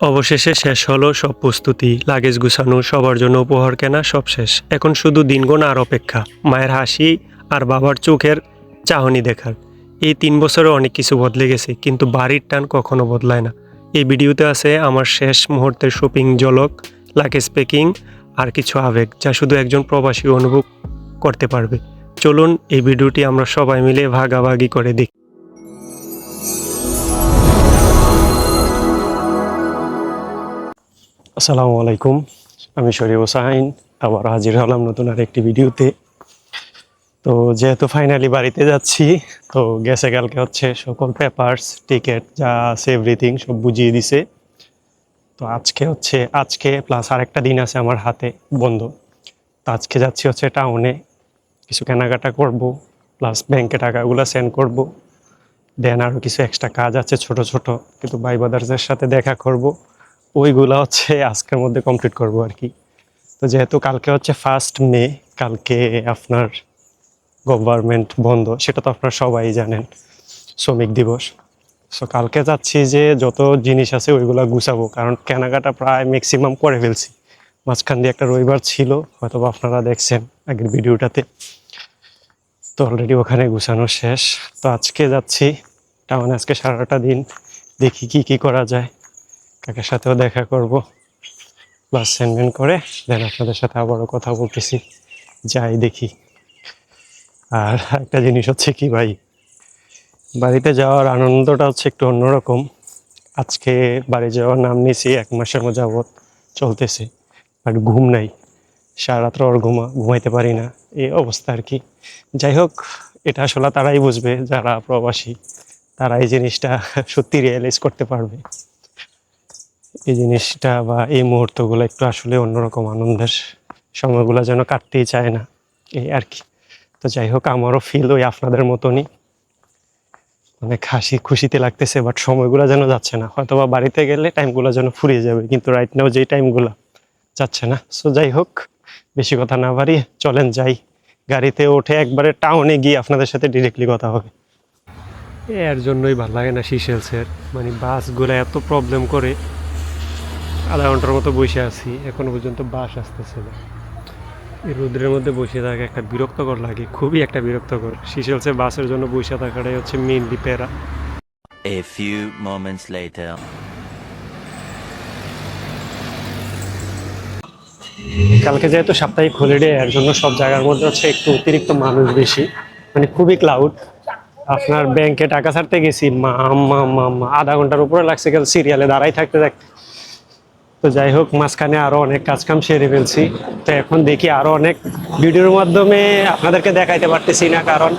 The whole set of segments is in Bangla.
অবশেষে শেষ হলো সব প্রস্তুতি, লাগেজ গুছানো, সবার জন্য উপহার কেনা সব শেষ। এখন শুধু দিন গোনা আর অপেক্ষা, মায়ের হাসি আর বাবার চোখের চাহনি দেখার। এই তিন বছরে অনেক কিছু বদলে গেছে, কিন্তু বাড়ির টান কখনো বদলায় না। এই ভিডিওতে আছে আমার শেষ মুহূর্তের শপিং, জলক, লাগেজ প্যাকিং আর কিছু আবেগ, যা শুধু একজন প্রবাসী অনুভব করতে পারবে। চলুন এই ভিডিওটি আমরা সবাই মিলে ভাগাভাগি করে দেখি। আসসালামু আলাইকুম। আমি শরীফ হোসাইন আবার হাজির হলাম নতুন আর একটি ভিডিওতে। তো যেহেতু ফাইনালি বাড়িতে যাচ্ছি, তো গেছে কালকে হচ্ছে সকল পেপারস টিকিট যা আছে এভরিথিং সব বুঝিয়ে দিছে। তো আজকে হচ্ছে, আজকে প্লাস আরেকটা দিন আছে আমার হাতে বন্ধ। তো আজকে যাচ্ছি হচ্ছে টাউনে কিছু কেনাকাটা করব প্লাস ব্যাংকে টাকাগুলো সেন্ড করব। দেন আরও কিছু এক্সট্রা কাজ আছে ছোট ছোট, কিন্তু ভাই ব্রাদার্সের সাথে দেখা করব। ওইগুলো হচ্ছে আজকের মধ্যে কমপ্লিট করব আর কি। তো যেহেতু কালকে হচ্ছে ফার্স্ট মে কালকে আপনার গভর্নমেন্ট বন্ধ, সেটা তো আপনারা সবাই জানেন, শ্রমিক দিবস। সো কালকে যাচ্ছি যে যত জিনিস আছে ওইগুলো গুছাবো, কারণ কেনাকাটা প্রায় ম্যাক্সিমাম করে ফেলছি। মাঝখান দিয়ে একটা রবিবার ছিল হয়তো আপনারা দেখছেন আগের ভিডিওটাতে। তো অলরেডি ওখানে গুছানো শেষ। তো আজকে যাচ্ছি টাউনে আজকে সারাটা দিন দেখি কি কি করা যায়। কাকের সাথেও দেখা করব। প্লাস সেন্ডমেন্ট করে, দেন আপনাদের সাথে আবারও কথা বলতেছি। যাই দেখি। আর একটা জিনিস হচ্ছে কি ভাই, বাড়িতে যাওয়ার আনন্দটা হচ্ছে একটু অন্যরকম। আজকে বাড়ি যাওয়ার নাম নিয়েছি, এক মাসের মতো যাবৎ চলতেছে বাট ঘুম নাই। সারা রাত্র আর ঘুমা, ঘুমাইতে পারি না এই অবস্থা আর কি। যাই হোক, এটা আসলে তারাই বুঝবে, যারা প্রবাসী, তারা এই জিনিসটা সত্যি রিয়েলাইজ করতে পারবে। এই জিনিসটা বা এই মুহূর্তগুলো একটু আসলে অন্যরকম আনন্দের সময়গুলো যেন কাটতেই চায় না, এই আর কি। তো যাই হোক, আমারও ফিল ওই আপনাদের মতনই। অনেক হাসি খুশিতে লাগতেছে বাট সময়গুলো যেন যাচ্ছে না। হয়তো বা বাড়িতে গেলে টাইমগুলো যেন ফুরিয়ে যাবে, কিন্তু রাইট নাও যেই টাইমগুলো যাচ্ছে না। সো যাই হোক, বেশি কথা না বাড়িয়ে চলেন যাই। গাড়িতে উঠে একবারে টাউনে গিয়ে আপনাদের সাথে ডিরেক্টলি কথা হবে। এর জন্যই ভালো লাগে না সিসেলসের। মানে বাসগুলো এত প্রবলেম করে। আধা ঘণ্টার মতো বসে আছি এখনও পর্যন্ত বাস আসতেছে না। এই রোদ্রের মধ্যে বসে থাকা একটা বিরক্তকর লাগে খুবই একটা বিরক্তকর। সিসেলসে বাসের জন্য বসে থাকাটাই হচ্ছে মেনলি প্যারা A few moments later. কালকে যেহেতু সাপ্তাহিক হলিডে এর জন্য সব জায়গার মধ্যে হচ্ছে একটু অতিরিক্ত মানুষ বেশি। মানে খুবই ক্লাউড আপনার ব্যাংকে টাকা ছাড়তে গেছি মা মা মা মা আধা ঘণ্টার উপরে লাগছে গেল সিরিয়ালে দাঁড়াই থাকতে থাকতে তো যাই হোক, মাঝখানে আরও অনেক কাজ কাম সেরে ফেলছি। তো এখন দেখি আরও অনেক ভিডিওর মাধ্যমে আপনাদেরকে দেখাইতে পারতেছি না, কারণ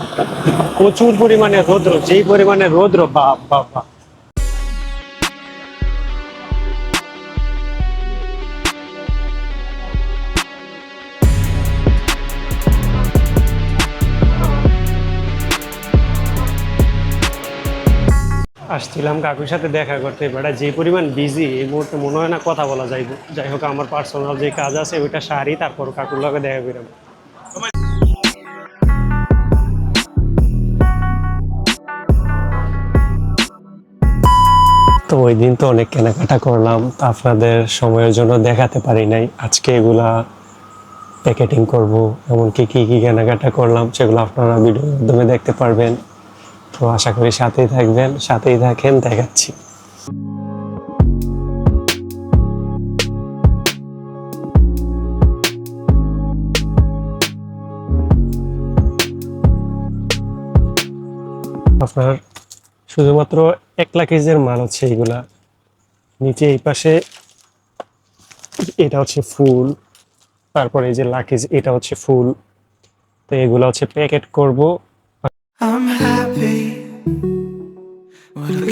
প্রচুর পরিমাণে রৌদ্র, যেই পরিমাণে রোদ্র, বাপ বাপ বাপ। আসছিলাম কাকুর সাথে দেখা করতে। বেটা, যে পরিমাণ বিজি এই মুহূর্তে মনে হয় না কথা বলা যাইব। যাই হোক, আমার পার্সোনাল যে কাজ আছে, ওইটা সারি, তারপর কাকুর লগে দেখা করাম তো ওই দিন তো অনেক কেনাকাটা করলাম, তো আপনাদের সময়ের জন্য দেখাতে পারি নাই। আজকে এগুলা প্যাকেটিং করব, এমনকি কি কি কেনাকাটা করলাম, সেগুলো আপনারা ভিডিওর মাধ্যমে দেখতে পারবেন। তো আশা করি সাথেই থাকবেন, সাথেই থাকেন, দেখাচ্ছি। আপনার শুধুমাত্র এক কেজির মাল হচ্ছে এইগুলা। নিচে এই পাশে এটা হচ্ছে ফুল, তারপরে এই যে লাকেজ এটা হচ্ছে ফুল। তো এগুলো হচ্ছে প্যাকেট করব।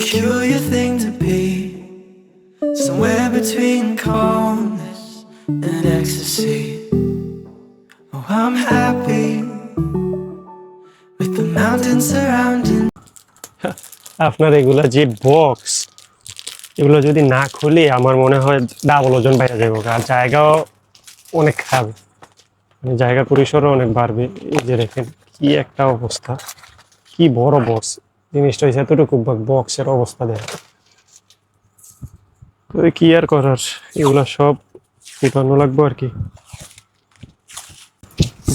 Peculiar thing to be. Somewhere between calmness and ecstasy. Oh, I'm happy. With the mountains surrounding. আপনার এগুলা যে বক্স এগুলো যদি না খুলি আমার মনে হয় ডাবল ওজন বাইরে যাব আর জায়গাও অনেক খাবে মানে জায়গার পরিসরও অনেক বাড়বে এই যে দেখেন কি একটা অবস্থা কি বড় বক্স জিনিসটা হচ্ছে এতটুকু বক্সের অবস্থা তো কি আর করার? এগুলা সব উঠানো লাগবো আর কি।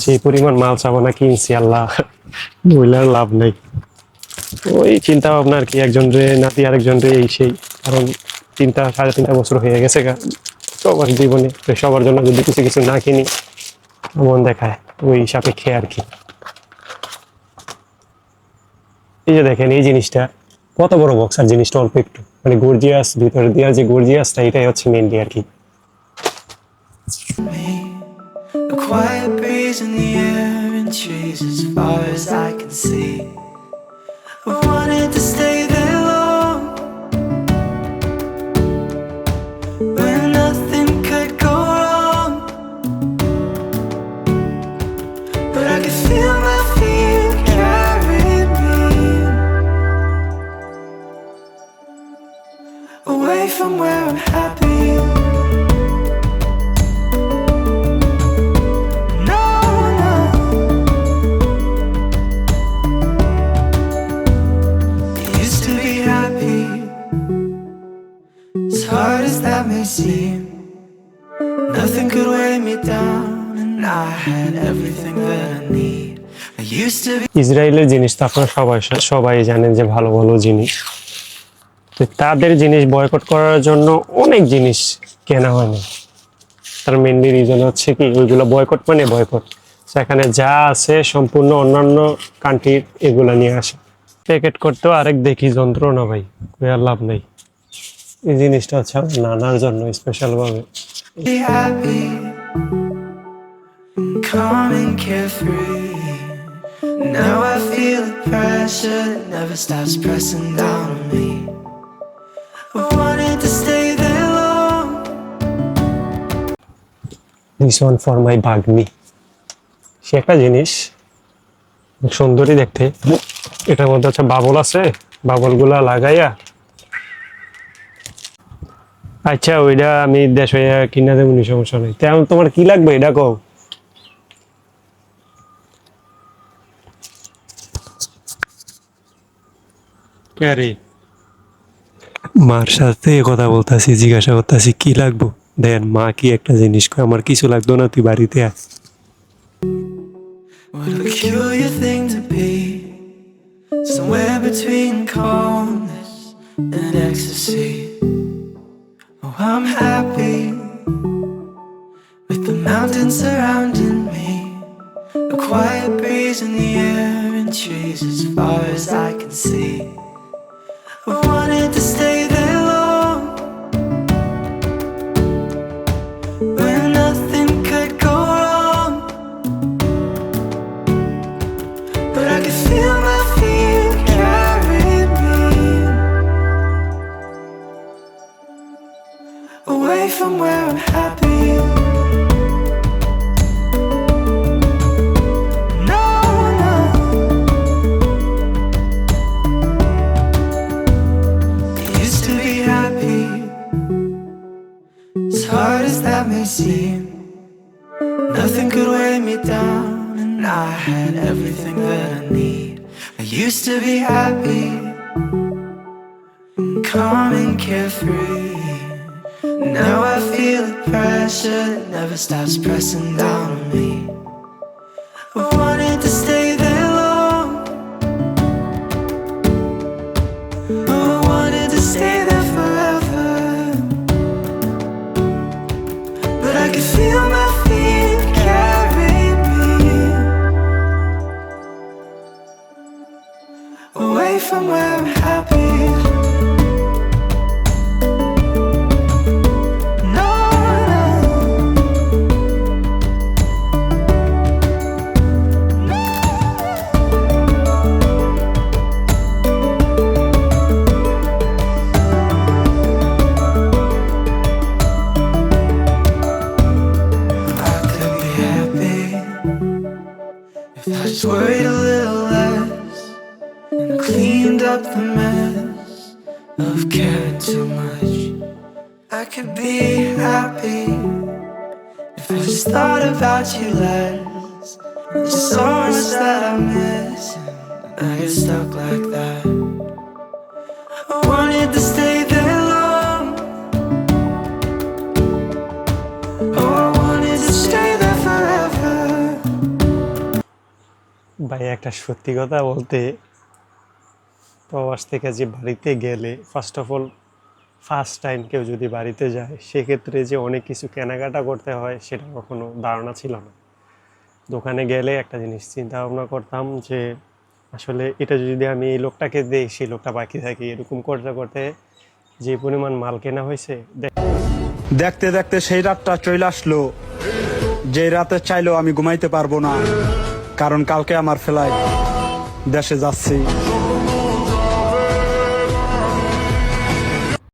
যে পরিমাণ মাল চাবানা কিনছি, আল্লাহ। বইলার লাভ নাই। ওই চিন্তা ভাবনা আর কি, একজন রে নাতি আরেকজন রে এই সেই। কারণ তিনটা, সাড়ে তিনটা বছর হয়ে গেছে গা। সবার জীবনে সবার জন্য যদি কিছু কিছু না কিনি, মন দেখায়। ওই সাপেক্ষে আর কি। এই যে দেখেন, এই জিনিসটা কত বড় বক্স আর জিনিসটা অল্প একটু মানে গর্জিয়াস ভিতরে দেওয়ার যে গর্জিয়াসটা এটাই হচ্ছে মেনলি আর কি. I wanted to stay seem. Nothing could weigh me down, and I had everything that I need. ইসরায়েলের জিনিস তো আপনারা সবাই সবাই জানেন যে ভালো ভালো জিনিস। তাদের জিনিস বয়কট করার জন্য অনেক জিনিস কেনা হয় না তার মেনলি রিজন হচ্ছে কি ওইগুলো বয়কট মানে বয়কট সেখানে যা আছে সম্পূর্ণ অন্যান্য কান্ট্রির এগুলো নিয়ে আসে। প্যাকেট করতেও আরেক দেখি যন্ত্রণা ভাই লাভ নেই। এই জিনিসটা হচ্ছে আমার নানার জন্য স্পেশাল ভাবে. Now I feel the pressure that never stops pressing down on me. I wanted to stay there long. This one for my বাগনি সে একটা জিনিস খুব সুন্দরই দেখতে এটার মধ্যে হচ্ছে বাবল আছে বাবলগুলা লাগাইয়া আচ্ছা ওইটা আমি দেশ হইয়া কিনা দেবো নি সমস্যা নেই তেমন তোমার কি লাগবে এটা কও ক্যারি মার সাথে কথা বলতাছি জিজ্ঞাসা করতেছি কি লাগবো দেন মা কি একটা জিনিস কয় আমার কিছু লাগতো না তুই বাড়িতে আয় What a peculiar thing to be. Somewhere between calmness and ecstasy. I'm happy with the mountains surrounding me. A quiet breeze in the air and trees as far as I can see. I wanted to stay Nothing could weigh me down, and I had everything that I need. I used to be happy, and calm and carefree. Now I feel the pressure that never stops pressing down too much. I could be happy if I just thought about you less. There's so much that I miss, and I get stuck like that. I wanted to stay there long. Oh, I wanted to stay there forever. ভাই একটা সত্যি কথা বলতে প্রবাস থেকে যে বাড়িতে গেলে first of all first time কেউ যদি বাড়িতে যায়, সেক্ষেত্রে যে অনেক কিছু কেনাকাটা করতে হয়, সেটা কখনো ধারণা ছিল না। দোকানে গেলে একটা জিনিস চিন্তা ভাবনা করতাম যে, আসলে এটা যদি আমি এই লোকটাকে দিই, সেই লোকটা বাকি থাকি, এরকম করতে করতে যে পরিমাণ মাল কেনা হয়েছে দেখতে দেখতে সেই রাতটা চলে আসলো। যে রাতে চাইলেও আমি ঘুমাইতে পারব না, কারণ কালকে আমার ফ্লাইট দেশে যাচ্ছি।